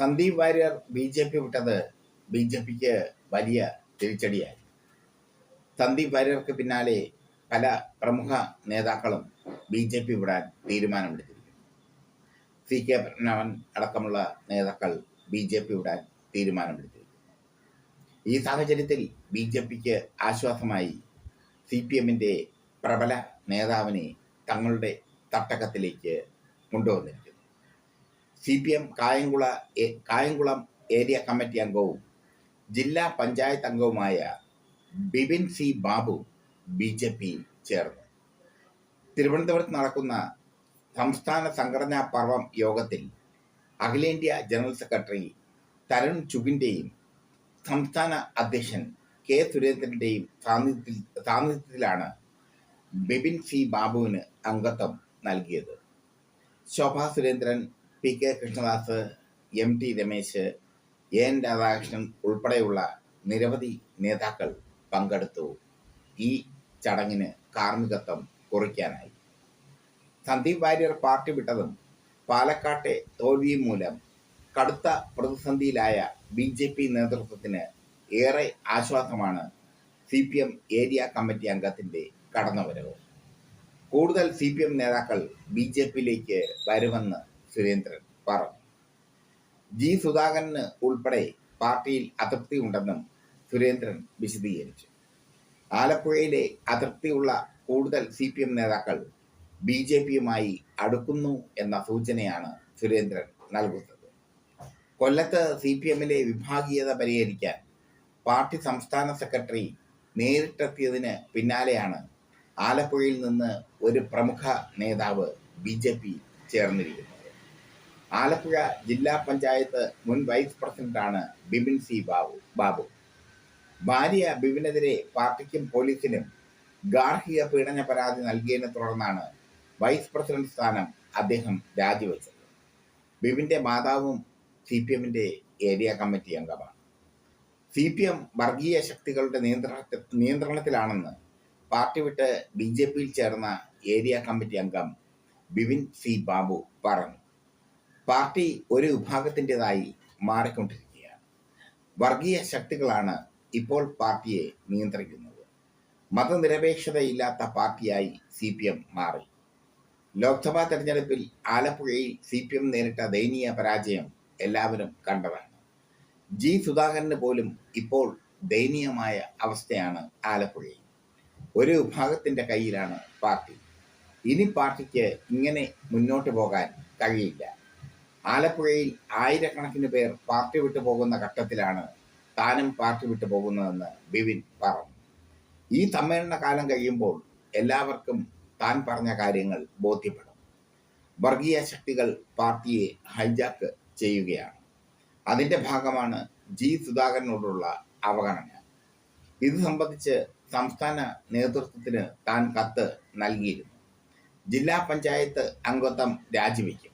Sandeep Warrier B J P വിട്ടത് B J പിക്ക് വലിയ തിരിച്ചടിയായി. സന്ദീപ് വാര്യർക്ക് പിന്നാലെ പല പ്രമുഖ നേതാക്കളും ബി ജെ പി വിടാൻ തീരുമാനമെടുത്തിരിക്കുന്നു. സി കെ പ്രണവൻ അടക്കമുള്ള നേതാക്കൾ ബി ജെ പി വിടാൻ തീരുമാനമെടുത്തിരിക്കുന്നു. ഈ സാഹചര്യത്തിൽ ബി ജെ പിക്ക് ആശ്വാസമായി സി പി എമ്മിന്റെ പ്രബല നേതാവിനെ തങ്ങളുടെ തട്ടകത്തിലേക്ക് കൊണ്ടുവന്നിരിക്കുന്നു. C P M Kayamkula Kayamkulam area committee അംഗവും ജില്ലാ പഞ്ചായത്ത് അംഗവുമായ Bibin C Babu B J P ചേർന്നു. തിരുവനന്തപുരത്ത് നടക്കുന്ന സംസ്ഥാന സംഘടനാ പർവം യോഗത്തിൽ അഖിലേന്ത്യാ ജനറൽ സെക്രട്ടറി തരുൺ ചുഗിന്റെയും സംസ്ഥാന അധ്യക്ഷൻ കെ സുരേന്ദ്രന്റെയും സാന്നിധ്യത്തിൽ സാന്നിധ്യത്തിലാണ് ബിബിൻ സി ബാബുവിന് അംഗത്വം നൽകിയത്. Shobha Surendran P K Krishnadas M T Ramesh N Radhakrishnan ഉൾപ്പെടെയുള്ള നിരവധി നേതാക്കൾ പങ്കെടുത്തു ഈ ചടങ്ങിന് കാർമ്മികത്വം കുറിക്കാനായി. സന്ദീപ് വാര്യർ പാർട്ടി വിട്ടതും പാലക്കാട്ടെ തോൽവിയും മൂലം കടുത്ത പ്രതിസന്ധിയിലായ ബി ജെ പി നേതൃത്വത്തിന് ഏറെ ആശ്വാസമാണ് C P M area committee അംഗത്തിന്റെ കടന്നുവരവ്. കൂടുതൽ സി പി എം നേതാക്കൾ ബി ജെ പിയിലേക്ക് വരുമെന്ന് സുരേന്ദ്രൻ പറഞ്ഞു. ജി സുധാകരന് ഉൾപ്പെടെ പാർട്ടിയിൽ അതൃപ്തി ഉണ്ടെന്നും സുരേന്ദ്രൻ വിശദീകരിച്ചു. ആലപ്പുഴയിലെ അതൃപ്തിയുള്ള കൂടുതൽ സി പി എം നേതാക്കൾ ബി ജെ പിയുമായി അടുക്കുന്നു എന്ന സൂചനയാണ് സുരേന്ദ്രൻ നൽകുന്നത്. കൊല്ലത്ത് സി പി എമ്മിലെ വിഭാഗീയത പരിഹരിക്കാൻ പാർട്ടി സംസ്ഥാന സെക്രട്ടറി നേരിട്ടെത്തിയതിന് പിന്നാലെയാണ് ആലപ്പുഴയിൽ നിന്ന് ഒരു പ്രമുഖ നേതാവ് ബി ജെ പി ചേർന്നിരിക്കുന്നത്. ആലപ്പുഴ ജില്ലാ പഞ്ചായത്ത് മുൻ വൈസ് പ്രസിഡന്റാണ് ബിപിൻ സി ബാബു. ബാബു. ഭാര്യ ബിപിനെതിരെ പാർട്ടിക്കും പോലീസിനും ഗാർഹിക പീഡന പരാതി നൽകിയതിനെ തുടർന്നാണ് വൈസ് പ്രസിഡന്റ് സ്ഥാനം അദ്ദേഹം രാജിവെച്ചത്. ബിപിന്റെ മാതാവും സി പി എമ്മിന്റെ ഏരിയ കമ്മിറ്റി അംഗമാണ്. സി പി എം വർഗീയ ശക്തികളുടെ നിയന്ത്രണത്തിൽ നിയന്ത്രണത്തിലാണെന്ന് പാർട്ടി വിട്ട് ബി ജെ പിയിൽ ചേർന്ന ഏരിയ കമ്മിറ്റി അംഗം ബിപിൻ സി ബാബു പറഞ്ഞു. പാർട്ടി ഒരു വിഭാഗത്തിന്റെതായി മാറിക്കൊണ്ടിരിക്കുകയാണ്. വർഗീയ ശക്തികളാണ് ഇപ്പോൾ പാർട്ടിയെ നിയന്ത്രിക്കുന്നത്. മതനിരപേക്ഷതയില്ലാത്ത പാർട്ടിയായി സി പി എം മാറി. ലോക്സഭാ തെരഞ്ഞെടുപ്പിൽ ആലപ്പുഴയിൽ സി പി എം നേരിട്ട ദയനീയ പരാജയം എല്ലാവരും കണ്ടതാണ്. ജി സുധാകരന് പോലും ഇപ്പോൾ ദയനീയമായ അവസ്ഥയാണ് ആലപ്പുഴയിൽ. ഒരു വിഭാഗത്തിന്റെ കയ്യിലാണ് പാർട്ടി. ഇനി പാർട്ടിക്ക് ഇങ്ങനെ മുന്നോട്ട് പോകാൻ കഴിയില്ല. ആലപ്പുഴയിൽ ആയിരക്കണക്കിന് പേർ പാർട്ടി വിട്ടു പോകുന്ന ഘട്ടത്തിലാണ് താനും പാർട്ടി വിട്ടു പോകുന്നതെന്ന് ബിവിൻ പറഞ്ഞു. ഈ സമ്മേളന കാലം കഴിയുമ്പോൾ എല്ലാവർക്കും താൻ പറഞ്ഞ കാര്യങ്ങൾ ബോധ്യപ്പെടും. വർഗീയ ശക്തികൾ പാർട്ടിയെ ഹൈജാക്ക് ചെയ്യുകയാണ്. അതിന്റെ ഭാഗമാണ് ജി സുധാകരനോടുള്ള അവഗണന. ഇത് സംബന്ധിച്ച് സംസ്ഥാന നേതൃത്വത്തിന് താൻ കത്ത് നൽകിയിരുന്നു. ജില്ലാ പഞ്ചായത്ത് അംഗത്വം രാജിവെക്കും.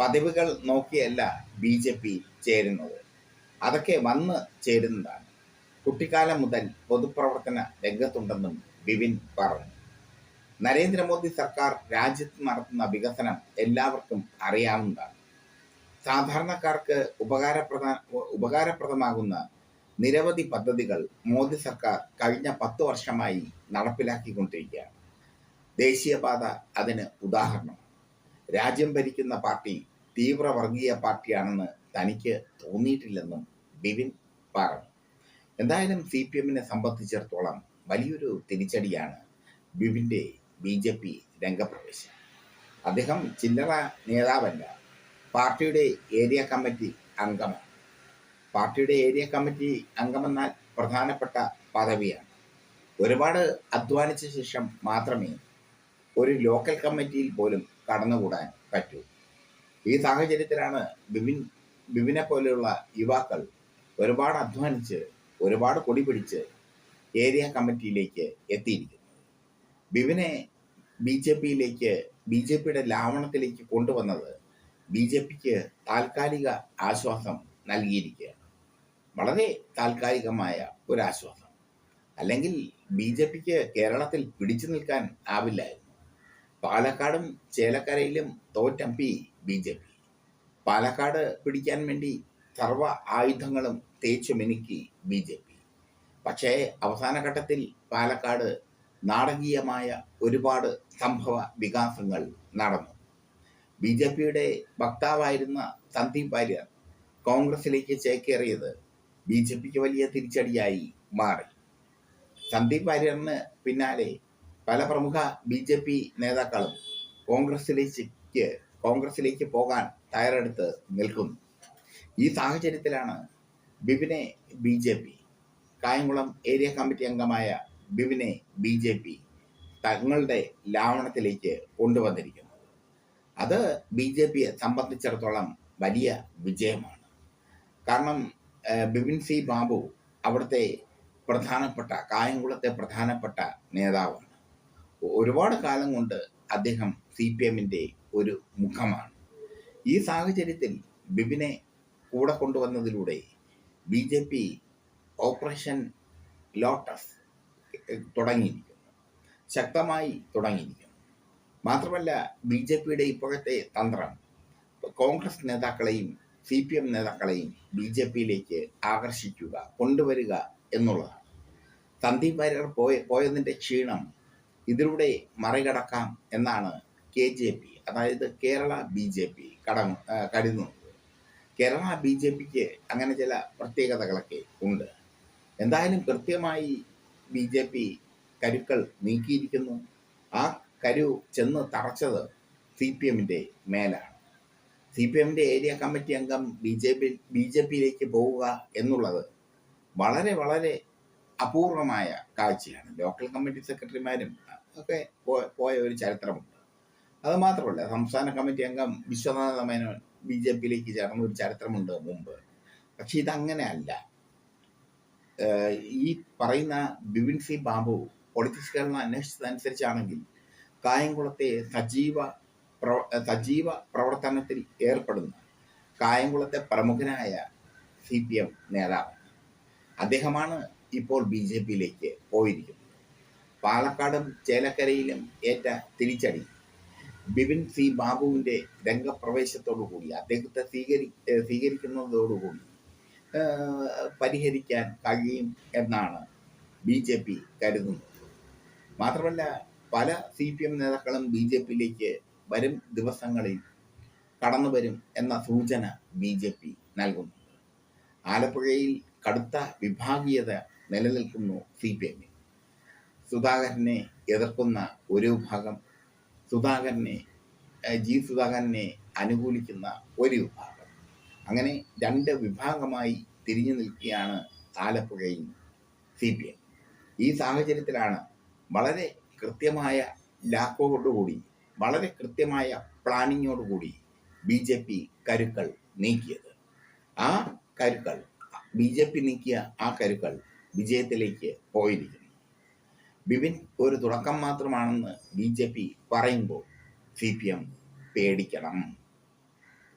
പദവികൾ നോക്കിയല്ല ബി ജെ പി ചേരുന്നത്. അതൊക്കെ വന്ന് ചേരുന്നതാണ്. കുട്ടിക്കാലം മുതൽ പൊതുപ്രവർത്തന രംഗത്തുണ്ടെന്നും ബിപിൻ പറഞ്ഞു. നരേന്ദ്രമോദി സർക്കാർ രാജ്യത്ത് നടത്തുന്ന വികസനം എല്ലാവർക്കും അറിയാവുന്നതാണ്. സാധാരണക്കാർക്ക് ഉപകാരപ്രദ ഉപകാരപ്രദമാകുന്ന നിരവധി പദ്ധതികൾ മോദി സർക്കാർ കഴിഞ്ഞ പത്ത് വർഷമായി നടപ്പിലാക്കിക്കൊണ്ടിരിക്കുകയാണ്. ദേശീയപാത അതിന് ഉദാഹരണമാണ് രാജ്യം ഭരിക്കുന്ന പാർട്ടി തീവ്ര വർഗീയ പാർട്ടിയാണെന്ന് തനിക്ക് തോന്നിയിട്ടില്ലെന്നും ബിപിൻ പറഞ്ഞു. എന്തായാലും സി പി എമ്മിനെ സംബന്ധിച്ചിടത്തോളം വലിയൊരു തിരിച്ചടിയാണ് ബിപിന്റെ ബി ജെ പി രംഗപ്രവേശം അദ്ദേഹം ചില്ലറ നേതാവല്ല പാർട്ടിയുടെ ഏരിയ കമ്മിറ്റി അംഗമാണ്. പാർട്ടിയുടെ ഏരിയ കമ്മിറ്റി അംഗമെന്നാൽ പ്രധാനപ്പെട്ട പദവിയാണ്. ഒരുപാട് അധ്വാനിച്ച ശേഷം മാത്രമേ ഒരു ലോക്കൽ കമ്മിറ്റിയിൽ പോലും കടന്നുകൂടാൻ പറ്റൂ. ഈ സാഹചര്യത്തിലാണ് ബിബിൻ ബിബിനെ പോലെയുള്ള യുവാക്കൾ ഒരുപാട് അധ്വാനിച്ച് ഒരുപാട് കൊടി പിടിച്ച് ഏരിയ കമ്മിറ്റിയിലേക്ക് എത്തിയിരിക്കുന്നത്. ബിബിനെ ബി ജെ പിയിലേക്ക് ബി ജെ പിയുടെ ലാവണത്തിലേക്ക് കൊണ്ടുവന്നത് ബി ജെ പിക്ക് താൽക്കാലിക ആശ്വാസം നൽകിയിരിക്കുകയാണ്. വളരെ താൽക്കാലികമായ ഒരു ആശ്വാസം അല്ലെങ്കിൽ ബി ജെ പിക്ക് കേരളത്തിൽ പിടിച്ചു നിൽക്കാൻ ആവില്ലായിരുന്നു. പാലക്കാടും ചേലക്കരയിലും തോറ്റമ്പി ബി ജെ പി. പാലക്കാട് പിടിക്കാൻ വേണ്ടി സർവ ആയുധങ്ങളും തേച്ചു മിനുക്കി ബി ജെ പി. പക്ഷേ അവസാന ഘട്ടത്തിൽ പാലക്കാട് നാടകീയമായ ഒരുപാട് സംഭവ വികാസങ്ങൾ നടന്നു. ബി ജെ പിയുടെ വക്താവായിരുന്ന സന്ദീപ് വാര്യർ കോൺഗ്രസിലേക്ക് ചേക്കേറിയത് ബി ജെ പിക്ക് വലിയ തിരിച്ചടിയായി മാറി. സന്ദീപ് വാര്യറിന് പിന്നാലെ പല പ്രമുഖ ബി ജെ പി നേതാക്കളും കോൺഗ്രസിലേക്ക് കോൺഗ്രസിലേക്ക് പോകാൻ തയ്യാറെടുത്ത് നിൽക്കുന്നു. ഈ സാഹചര്യത്തിലാണ് ബിബിനെ B J P Kayamkulam area committee അംഗമായ ബിബിനെ ബി ജെ പി തങ്ങളുടെ ലാവണത്തിലേക്ക് കൊണ്ടുവന്നിരിക്കുന്നത്. അത് ബി ജെ പിയെ സംബന്ധിച്ചിടത്തോളം വലിയ വിജയമാണ്. കാരണം ബിപിൻ സി ബാബു അവിടുത്തെ പ്രധാനപ്പെട്ട കായംകുളത്തെ പ്രധാനപ്പെട്ട നേതാവാണ്. ഒരുപാട് കാലം കൊണ്ട് അദ്ദേഹം സി പി എമ്മിന്റെ ഒരു മുഖമാണ്. ഈ സാഹചര്യത്തിൽ ബിബിനെ കൂടെ കൊണ്ടുവന്നതിലൂടെ B J P operation lotus തുടങ്ങിയിരിക്കുന്നു. ശക്തമായി തുടങ്ങിയിരിക്കുന്നു. മാത്രമല്ല ബി ജെ പിയുടെ ഇപ്പോഴത്തെ തന്ത്രം കോൺഗ്രസ് നേതാക്കളെയും സി പി എം നേതാക്കളെയും ബി ജെ പിയിലേക്ക് ആകർഷിക്കുക കൊണ്ടുവരിക എന്നുള്ളതാണ്. സന്ദീപ് വാര്യർ പോയ പോയതിന്റെ ക്ഷീണം ഇതിലൂടെ മറികടക്കാം എന്നാണ് കെ ജെ പി അതായത് കേരള ബി ജെ പി കടന്നു കരുതുന്നത്. കേരള ബി ജെ പിക്ക് അങ്ങനെ ചില പ്രത്യേകതകളൊക്കെ ഉണ്ട്. എന്തായാലും കൃത്യമായി ബി ജെ പി കരുക്കൾ നീക്കിയിരിക്കുന്നു. ആ കരു ചെന്ന് തറച്ചത് സി പി എമ്മിന്റെ മേലാണ്. സി പി എമ്മിന്റെ ഏരിയ കമ്മിറ്റി അംഗം B J P B J പിയിലേക്ക് പോവുക എന്നുള്ളത് വളരെ വളരെ അപൂർവമായ കാഴ്ചയാണ്. ലോക്കൽ കമ്മിറ്റി സെക്രട്ടറിമാരും ഒക്കെ പോയ ഒരു ചരിത്രമുണ്ട്. അത് മാത്രമല്ല സംസ്ഥാന കമ്മിറ്റി അംഗം വിശ്വനാഥ മേനോൻ ബി ജെ പിയിലേക്ക് ചേർന്ന ഒരു ചരിത്രമുണ്ട് മുമ്പ്. പക്ഷെ ഇതങ്ങനെയല്ല ഈ പറയുന്ന ബിപിൻ സി ബാബു പൊളിറ്റിക്സ് കേരള അന്വേഷിച്ചതനുസരിച്ചാണെങ്കിൽ കായംകുളത്തെ സജീവ പ്രവ സജീവ പ്രവർത്തനത്തിൽ ഏർപ്പെടുന്ന കായംകുളത്തെ പ്രമുഖനായ സി പി എം നേതാവ്. അദ്ദേഹമാണ് ഇപ്പോൾ ബി ജെ പിയിലേക്ക് പോയിരിക്കുന്നു. പാലക്കാടും ചേലക്കരയിലും ഏറ്റ തിരിച്ചടി. ബിപിൻ സി ബാബുവിന്റെ രംഗപ്രവേശത്തോടുകൂടി അദ്ദേഹത്തെ സ്വീകരി സ്വീകരിക്കുന്നതോടുകൂടി പരിഹരിക്കാൻ കഴിയും എന്നാണ് ബി ജെ പി കരുതുന്നത്. മാത്രമല്ല പല സി പി എം നേതാക്കളും ബി ജെ പിയിലേക്ക് വരും ദിവസങ്ങളിൽ കടന്നു വരും എന്ന സൂചന ബി ജെ പി നൽകുന്നുണ്ട് ആലപ്പുഴയിൽ കടുത്ത വിഭാഗീയത നിലനിൽക്കുന്നു സി പി എമ്മിൽ. സുധാകരനെ എതിർക്കുന്ന ഒരു വിഭാഗം സുധാകരനെ ജി സുധാകരനെ അനുകൂലിക്കുന്ന ഒരു വിഭാഗം. അങ്ങനെ രണ്ട് വിഭാഗമായി തിരിഞ്ഞു നിൽക്കുകയാണ് ആലപ്പുഴയിൽ സി പി എം. ഈ സാഹചര്യത്തിലാണ് വളരെ കൃത്യമായ ലാക്കോടുകൂടി വളരെ കൃത്യമായ പ്ലാനിങ്ങോടുകൂടി ബി ജെ പി കരുക്കൾ നീക്കിയത്. ആ കരുക്കൾ ബി ജെ പി നീക്കിയ ആ കരുക്കൾ വിജയത്തിലേക്ക് പോയിരിക്കുന്നു. ബിപിൻ ഒരു തുടക്കം മാത്രമാണെന്ന് ബി ജെ പി പറയുമ്പോൾ സി പി എം പേടിക്കണം.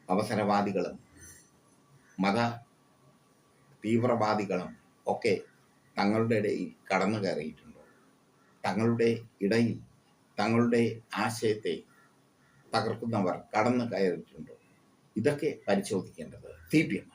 അവസരവാദികളും മത തീവ്രവാദികളും ഒക്കെ തങ്ങളുടെ ഇടയിൽ കടന്നു കയറിയിട്ടുണ്ട്. തങ്ങളുടെ ഇടയിൽ തങ്ങളുടെ ആശയത്തെ തകർക്കുന്നവർ കടന്നു കയറിയിട്ടുണ്ട്. ഇതൊക്കെ പരിശോധിക്കേണ്ടത് സി പി എം